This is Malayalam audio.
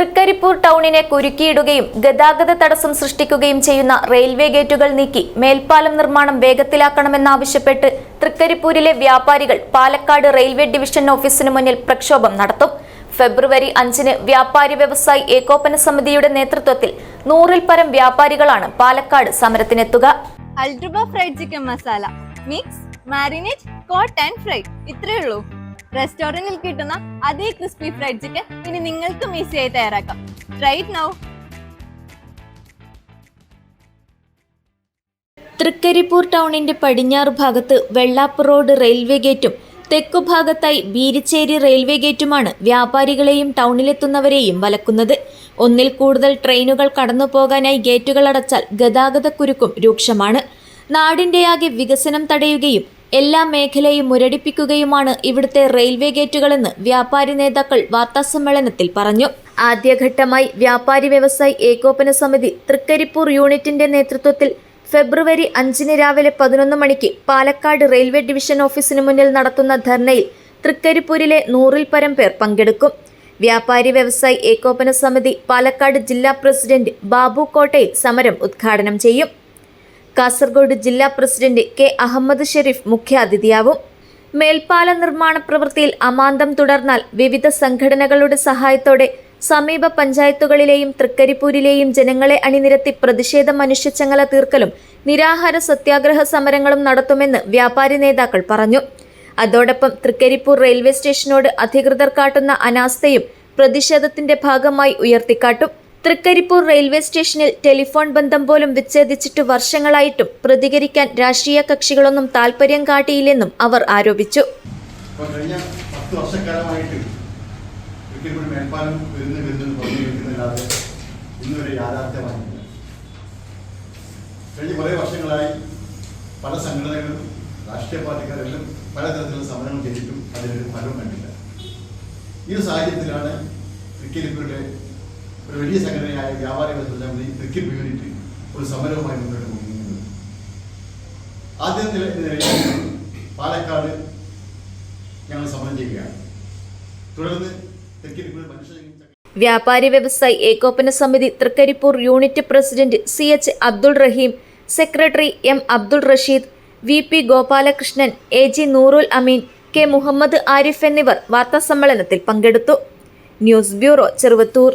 തൃക്കരിപ്പൂർ ടൗണിനെ കുരുക്കിയിടുകയും ഗതാഗത തടസ്സം സൃഷ്ടിക്കുകയും ചെയ്യുന്ന റെയിൽവേ ഗേറ്റുകൾ നീക്കി മേൽപ്പാലം നിർമ്മാണം വേഗത്തിലാക്കണമെന്നാവശ്യപ്പെട്ട് തൃക്കരിപ്പൂരിലെ വ്യാപാരികൾ പാലക്കാട് റെയിൽവേ ഡിവിഷൻ ഓഫീസിന് മുന്നിൽ പ്രക്ഷോഭം നടത്തും. ഫെബ്രുവരി അഞ്ചിന് വ്യാപാരി വ്യവസായി ഏകോപന സമിതിയുടെ നേതൃത്വത്തിൽ നൂറിൽ പരം വ്യാപാരികളാണ് പാലക്കാട് സമരത്തിനെത്തുക. അൾട്രുബ fried chicken masala mix marinate coat and fry ഇത്രയേ ഉള്ളൂ. റെസ്റ്റോറന്റിൽ കിട്ടുന്ന അതേ ക്രിസ്പി ഫ്രൈഡ് ചിക്കൻ ഇനി നിങ്ങൾക്കും ഈസിയായി തയ്യാറാക്കാം. റൈറ്റ് നൗ തൃക്കരിപ്പൂർ ടൗണിന്റെ പടിഞ്ഞാറ് ഭാഗത്ത് വെള്ളാപ്പ് റോഡ് റെയിൽവേ ഗേറ്റും തെക്കുഭാഗത്തായി ബീരിച്ചേരി റെയിൽവേ ഗേറ്റുമാണ് വ്യാപാരികളെയും ടൗണിലെത്തുന്നവരെയും വലക്കുന്നത്. ഒന്നിൽ കൂടുതൽ ട്രെയിനുകൾ കടന്നു പോകാനായി ഗേറ്റുകൾ അടച്ചാൽ ഗതാഗതക്കുരുക്കും രൂക്ഷമാണ്. നാടിന്റെയാകെ വികസനം തടയുകയും എല്ലാ മേഖലയും മുരടിപ്പിക്കുകയുമാണ് ഇവിടുത്തെ റെയിൽവേ ഗേറ്റുകളെന്ന് വ്യാപാരി നേതാക്കൾ വാർത്താസമ്മേളനത്തിൽ പറഞ്ഞു. ആദ്യഘട്ടമായി വ്യാപാരി വ്യവസായി ഏകോപന സമിതി തൃക്കരിപ്പൂർ യൂണിറ്റിന്റെ നേതൃത്വത്തിൽ ഫെബ്രുവരി അഞ്ചിന് രാവിലെ പതിനൊന്ന് മണിക്ക് പാലക്കാട് റെയിൽവേ ഡിവിഷൻ ഓഫീസിന് മുന്നിൽ നടത്തുന്ന ധർണയിൽ തൃക്കരിപ്പൂരിലെ നൂറിൽ പരം പേർ പങ്കെടുക്കും. വ്യാപാരി വ്യവസായി ഏകോപന സമിതി പാലക്കാട് ജില്ലാ പ്രസിഡന്റ് ബാബു കോട്ടയിൽ സമരം ഉദ്ഘാടനം ചെയ്യും. കാസർഗോഡ് ജില്ലാ പ്രസിഡന്റ് കെ അഹമ്മദ് ഷെരീഫ് മുഖ്യാതിഥിയാവും. മേൽപ്പാല നിർമ്മാണ പ്രവൃത്തിയിൽ അമാന്തം തുടർന്നാൽ വിവിധ സംഘടനകളുടെ സഹായത്തോടെ സമീപ പഞ്ചായത്തുകളിലെയും തൃക്കരിപ്പൂരിലെയും ജനങ്ങളെ അണിനിരത്തി പ്രതിഷേധ മനുഷ്യച്ചങ്ങല തീർക്കലും നിരാഹാര സത്യാഗ്രഹ സമരങ്ങളും നടത്തുമെന്ന് വ്യാപാരി നേതാക്കൾ പറഞ്ഞു. അതോടൊപ്പം തൃക്കരിപ്പൂർ റെയിൽവേ സ്റ്റേഷനോട് അധികൃതർ കാട്ടുന്ന അനാസ്ഥയും പ്രതിഷേധത്തിന്റെ ഭാഗമായി ഉയർത്തിക്കാട്ടും. തൃക്കരിപ്പൂർ റെയിൽവേ സ്റ്റേഷനിൽ ടെലിഫോൺ ബന്ധം പോലും വിച്ഛേദിച്ചിട്ട് വർഷങ്ങളായിട്ടും പ്രതികരിക്കാൻ രാഷ്ട്രീയ കക്ഷികളൊന്നും താൽപര്യം കാട്ടിയില്ലെന്നും അവർ ആരോപിച്ചു. കഴിഞ്ഞ കുറേ വർഷങ്ങളായി പല സംഘടനകളും രാഷ്ട്രീയ പാർട്ടിക്കാരെല്ലാം പലതരത്തിലുള്ള സമരങ്ങൾ ചെയ്തിട്ടും അതിനൊരു ഫലവും കണ്ടില്ല. ഈ സാഹചര്യത്തിലാണ് തൃക്കരിപ്പൂരിലെ ഒരു വലിയ സംഘടനയായ വ്യാപാരികളെല്ലാം ഈ തൃക്കരിപ്പ് യൂണിറ്റ് ഒരു സമരവുമായി മുന്നോട്ട് പോകുന്നത് ആദ്യം പാലക്കാട് ഞങ്ങൾ സമരം ചെയ്യുകയാണ്. തുടർന്ന് ക്രിക്കറ്റ് മനുഷ്യ വ്യാപാരി വ്യവസായി ഏകോപന സമിതി Trikaripur unit president C H Abdul Rahim secretary M Abdul Rasheed V P Gopalakrishnan A G Noorul Ameen K Muhammed Arif എന്നിവർ വാർത്താസമ്മേളനത്തിൽ പങ്കെടുത്തു. News bureau Cheruvathur.